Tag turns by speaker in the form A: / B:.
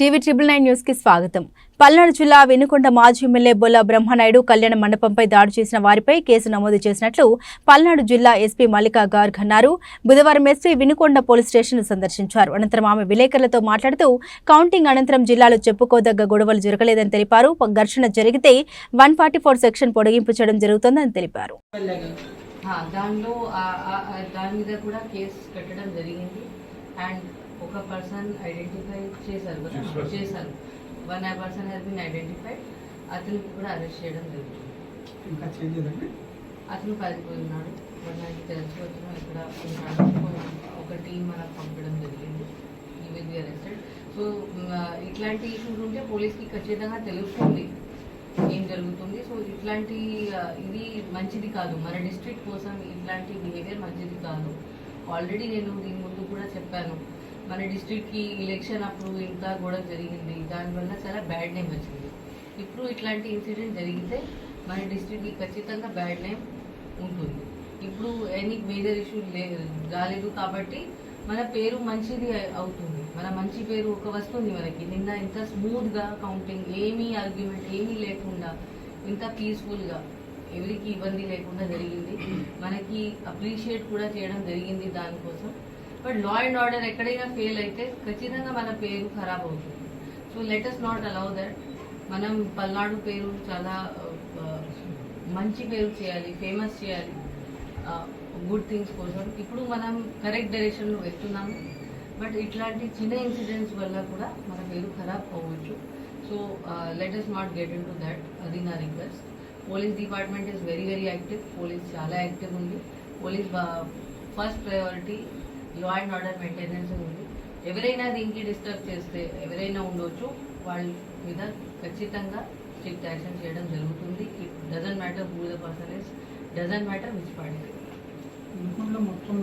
A: TV triple nine న్యూస్కి స్వాగతం. పల్నాడు జిల్లా వెనుకొండ మాజీ ఎమ్మెల్యే బొల్ల బ్రహ్మనాయుడు కళ్యాణ మండపంపై దాడి చేసిన వారిపై కేసు నమోదు చేసినట్లు పల్నాడు జిల్లా ఎస్పీ మల్లికా గార్గ్ అన్నారు. బుధవారం ఎస్పీ వినుకొండ పోలీస్ స్టేషన్ సందర్శించారు. అనంతరం ఆమె విలేకరులతో మాట్లాడుతూ కౌంటింగ్ అనంతరం జిల్లాలో చెప్పుకోదగ్గ గొడవలు జరగలేదని తెలిపారు. ఘర్షణ జరిగితే వన్ ఫార్టీ ఫోర్ సెక్షన్ పొడిగింపు చేయడం జరుగుతోందని తెలిపారు.
B: దానిలో దాని మీద కూడా కేసు జరిగింది. అండ్ ఒక పర్సన్ ఐడెంటిఫై చేశారు చేశారు. వన్ ఆ పర్సన్ హ్యాస్ బిన్ ఐడెంటిఫైడ్ అతనికి కూడా అరెస్ట్ చేయడం జరుగుతుంది.
C: ఇంకా
B: అతను పారిపోయినాడు మనకి తెలుసుకోవచ్చు ఇక్కడ ఒక టీం మనకు పంపడం జరిగింది. ఈ విల్ బి అరెస్టెడ్ సో ఇట్లాంటి ఇష్యూస్ ఉంటే పోలీస్కి ఖచ్చితంగా తెలుస్తుంది ఏం జరుగుతుంది. సో ఇట్లాంటి ఇది మంచిది కాదు. మన డిస్ట్రిక్ట్ కోసం ఇట్లాంటి బిహేవియర్ మంచిది కాదు. ఆల్రెడీ నేను దీని ముందు కూడా చెప్పాను. మన డిస్ట్రిక్ట్కి ఎలక్షన్ అప్పుడు ఇంకా కూడా జరిగింది. దానివల్ల చాలా బ్యాడ్ నేమ్ వచ్చింది. ఇప్పుడు ఇట్లాంటి ఇన్సిడెంట్ జరిగితే మన డిస్ట్రిక్ట్కి ఖచ్చితంగా బ్యాడ్ నేమ్ ఉంటుంది. ఇప్పుడు ఎనీ మేజర్ ఇష్యూ లే రాలేదు కాబట్టి మన పేరు మంచిది అవుతుంది. మన మంచి పేరు ఒక వస్తుంది మనకి. నిన్న ఇంత స్మూత్గా కౌంటింగ్ ఏమీ ఆర్గ్యుమెంట్ ఏమీ లేకుండా ఇంత పీస్ఫుల్గా ఎవరికి ఇబ్బంది లేకుండా జరిగింది. మనకి అప్రిషియేట్ కూడా చేయడం జరిగింది దానికోసం. బట్ లా అండ్ ఆర్డర్ ఎక్కడైనా ఫెయిల్ అయితే ఖచ్చితంగా మన పేరు ఖరాబ్ అవుతుంది. So let us not allow that మనం పల్నాడు పేరు చాలా మంచి పేరు చేయాలి ఫేమస్ చేయాలి గుడ్ థింగ్స్ కోసం. ఇప్పుడు మనం కరెక్ట్ డైరెక్షన్లో వెళ్తున్నాము. బట్ ఇట్లాంటి చిన్న ఇన్సిడెంట్స్ వల్ల కూడా మన పేరు ఖరాబ్ అవ్వచ్చు. So let us not get into that అది నా request police department is very very active police చాలా యాక్టివ్ ఉంది. Police first priority law and order maintenance ఉంది. ఎవరైనా దీనికి డిస్టర్బ్ చేస్తే ఎవరైనా ఉండొచ్చు వాళ్ళ మీద ఖచ్చితంగా స్ట్రిక్ట్ యాక్షన్ చేయడం జరుగుతుంది. It doesn't matter who the person is doesn't matter which party
C: మొత్తం